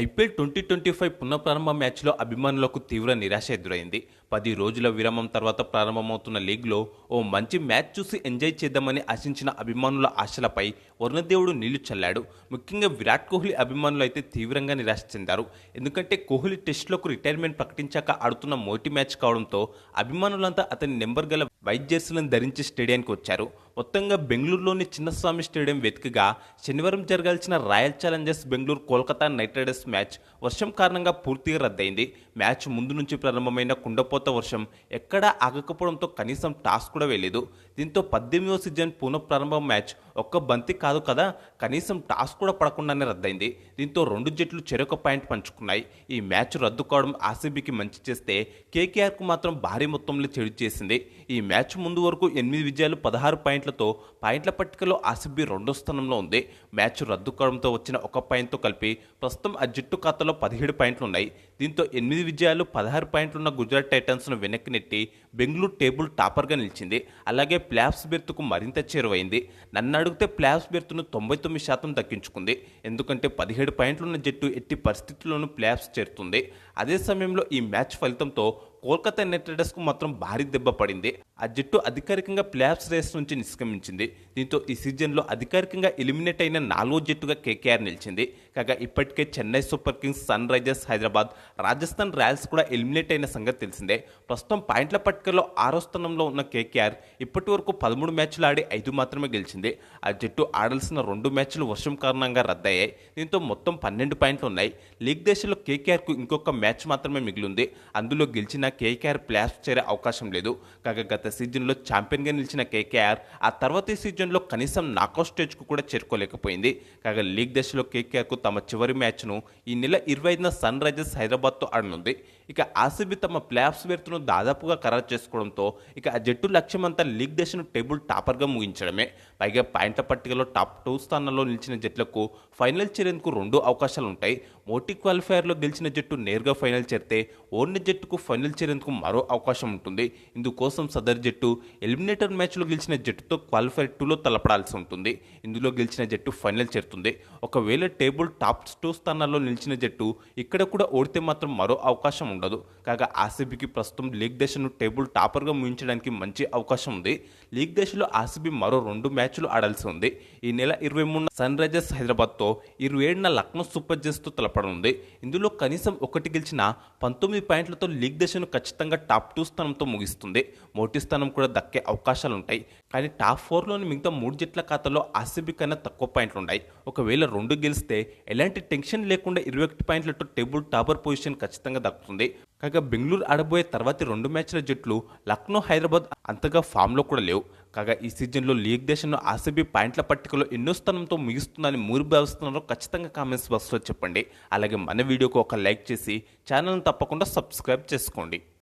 IPL twenty twenty five పునఃప్రారంభ మ్యాచ్లో అభిమానులకు తీవ్ర నిరాశ ఎదురైంది. పది రోజుల విరామం తర్వాత ప్రారంభమవుతున్న లీగ్లో ఓ మంచి మ్యాచ్ చూసి ఎంజాయ్ చేద్దామని ఆశించిన అభిమానుల ఆశలపై వరుణదేవుడు నీళ్ళు చల్లాడు. ముఖ్యంగా విరాట్ కోహ్లీ అభిమానులు అయితే తీవ్రంగా నిరాశ చెందారు. ఎందుకంటే కోహ్లీ టెస్టులకు రిటైర్మెంట్ ప్రకటించాక ఆడుతున్న మొదటి మ్యాచ్ కావడంతో అభిమానులంతా అతని నెంబర్ గల వైట్ జెర్సీలను ధరించి స్టేడియానికి వచ్చారు. మొత్తంగా బెంగళూరులోని చిన్నస్వామి స్టేడియం వెతుకగా శనివారం జరగాల్సిన Royal Challengers Bengaluru Kolkata Knight Riders match వర్షం కారణంగా పూర్తిగా రద్దయింది. మ్యాచ్ ముందు నుంచి ప్రారంభమైన కుండపోత వర్షం ఎక్కడా ఆగకపోవడంతో కనీసం టాస్ కూడా వేయలేదు. దీంతో పద్దెనిమిదవ సీజన్ పునఃప్రారంభం మ్యాచ్ ఒక్క బంతి కాదు కదా కనీసం టాస్ కూడా పడకుండానే రద్దయింది. దీంతో రెండు జట్లు చెరొక పాయింట్ పంచుకున్నాయి. ఈ మ్యాచ్ రద్దు కావడం ఆర్సీబీకి మంచి చేస్తే కేకేఆర్కు మాత్రం భారీ మొత్తంలో చెడు చేసింది. ఈ మ్యాచ్ ముందు వరకు ఎనిమిది విజయాలు పదహారు పాయింట్లతో పాయింట్ల పట్టికలో ఆర్సీబీ రెండో స్థానంలో ఉంది. మ్యాచ్ రద్దు కావడంతో వచ్చిన ఒక పాయింట్తో కలిపి ప్రస్తుతం ఆ జట్టు ఖాతాలో పదిహేడు పాయింట్లు ఉన్నాయి దీంతో ఎనిమిది విజయాలు పదహారు పాయింట్లున్న గుజరాత్ టైటన్స్ను వెనక్కి నెట్టి బెంగళూరు టేబుల్ టాపర్గా నిలిచింది. అలాగే ప్లాప్స్ బెర్త్కు మరింత చేరువైంది. నన్ను అడిగితే ప్లాఫ్స్ బెర్త్ను తొంభై తొమ్మిది శాతం దక్కించుకుంది ఎందుకంటే పదిహేడు పాయింట్లున్న జట్టు ఎట్టి పరిస్థితుల్లోనూ ప్లేఆఫ్స్ చేరుతుంది. అదే సమయంలో ఈ మ్యాచ్ ఫలితంతో కోల్కతా నైట్ రైడర్స్కు మాత్రం భారీ దెబ్బ పడింది. ఆ జట్టు అధికారికంగా ప్లేఆఫ్స్ రేస్ నుంచి నిష్క్రమించింది. దీంతో ఈ సీజన్లో అధికారికంగా ఎలిమినేట్ అయిన నాలుగో జట్టుగా కేకేఆర్ నిలిచింది. కాగా ఇప్పటికే Chennai Super Kings Sunrisers Hyderabad Rajasthan Royals కూడా ఎలిమినేట్ అయిన సంగతి తెలిసిందే. ప్రస్తుతం పాయింట్ల పట్టికలో ఆరో స్థానంలో ఉన్న కేకేఆర్ ఇప్పటి వరకు పదమూడు మ్యాచ్లు ఆడి ఐదు మాత్రమే గెలిచింది. ఆ జట్టు ఆడాల్సిన రెండు మ్యాచ్లు వర్షం కారణంగా రద్దయ్యాయి. దీంతో మొత్తం పన్నెండు పాయింట్లు ఉన్నాయి. లీగ్ దశలో కేకేఆర్కు ఇంకొక మ్యాచ్ మాత్రమే మిగిలింది. అందులో గెలిచిన కేకేఆర్ ప్లాస్ చేరే అవకాశం లేదు. కాగా గత సీజన్లో ఛాంపియన్గా నిలిచిన కేకేఆర్ ఆ తర్వాతి సీజన్లో కనీసం నాకౌట్ స్టేజ్కు కూడా చేరుకోలేకపోయింది. కాగా లీగ్ దశలో కేకేఆర్కు తమ చివరి మ్యాచ్ను ఈ నెల ఇరవై ఐదున సన్ రైజర్స్ హైదరాబాద్తో ఆడనుంది. ఇక ఆర్సీబీ తమ ప్లేఆఫ్స్ బెర్త్ను దాదాపుగా ఖరారు చేసుకోవడంతో ఇక ఆ జట్టు లక్ష్యమంతా లీగ్ దశను టేబుల్ టాపర్గా ముగించడమే. పైగా పాయింట్ల పట్టికలో టాప్ టూ స్థానంలో నిలిచిన జట్లకు ఫైనల్ చేరేందుకు రెండు అవకాశాలు ఉంటాయి మోటీ క్వాలిఫైయర్లో గెలిచిన జట్టు నేరుగా ఫైనల్ చేరితే ఓడిన జట్టుకు ఫైనల్ చేరేందుకు మరో అవకాశం ఉంటుంది. ఇందుకోసం సదర్ జట్టు ఎలిమినేటర్ మ్యాచ్లో గెలిచిన జట్టుతో క్వాలిఫైర్ టూలో తలపడాల్సి ఉంటుంది. ఇందులో గెలిచిన జట్టు ఫైనల్ చేరుతుంది. ఒకవేళ టేబుల్ టాప్ టూ స్థానాల్లో నిలిచిన జట్టు ఇక్కడ కూడా ఓడితే మాత్రం మరో అవకాశం ఉండదు. కాగా ఆర్సీబీకి ప్రస్తుతం లీగ్ దశను టేబుల్ టాపర్గా ముగించడానికి మంచి అవకాశం ఉంది. లీగ్ దశలో ఆర్సీబీ మరో రెండు మ్యాచ్లు ఆడాల్సి ఉంది. ఈ నెల ఇరవై మూడున సన్ రైజర్స్ హైదరాబాద్తో ఇరవై ఏడున లక్నో సూపర్ జెర్స్తో తలపడనుంది ఇందులో కనీసం ఒకటి గెలిచిన పంతొమ్మిది పాయింట్లతో లీగ్ దశను ఖచ్చితంగా టాప్ టూ స్థానంతో ముగిస్తుంది. మొదటి స్థానం కూడా దక్కే అవకాశాలు ఉంటాయి కానీ టాప్ ఫోర్లోని మిగతా మూడు జట్ల ఖాతాలో ఆర్సీబీ కన్నా తక్కువ పాయింట్లు ఉన్నాయి ఒకవేళ రెండు గెలిస్తే ఎలాంటి టెన్షన్ లేకుండా ఇరవై ఒకటి పాయింట్లతో టేబుల్ టాపర్ పొజిషన్ ఖచ్చితంగా దక్కుతుంది. కాగా బెంగళూరు ఆడబోయే తర్వాతి రెండు మ్యాచ్ల జట్లు లక్నో హైదరాబాద్ అంతగా ఫామ్లో కూడా లేవు. కాగా ఈ సీజన్లో లీగ్ దేశంలో ఆర్సీబీ పాయింట్ల పట్టికలో ఎన్నో స్థానంతో ముగిస్తుందని మూరు భావిస్తున్నారో ఖచ్చితంగా కామెంట్స్ బాక్స్లో చెప్పండి. అలాగే మన వీడియోకు ఒక లైక్ చేసి ఛానల్ని తప్పకుండా సబ్స్క్రైబ్ చేసుకోండి.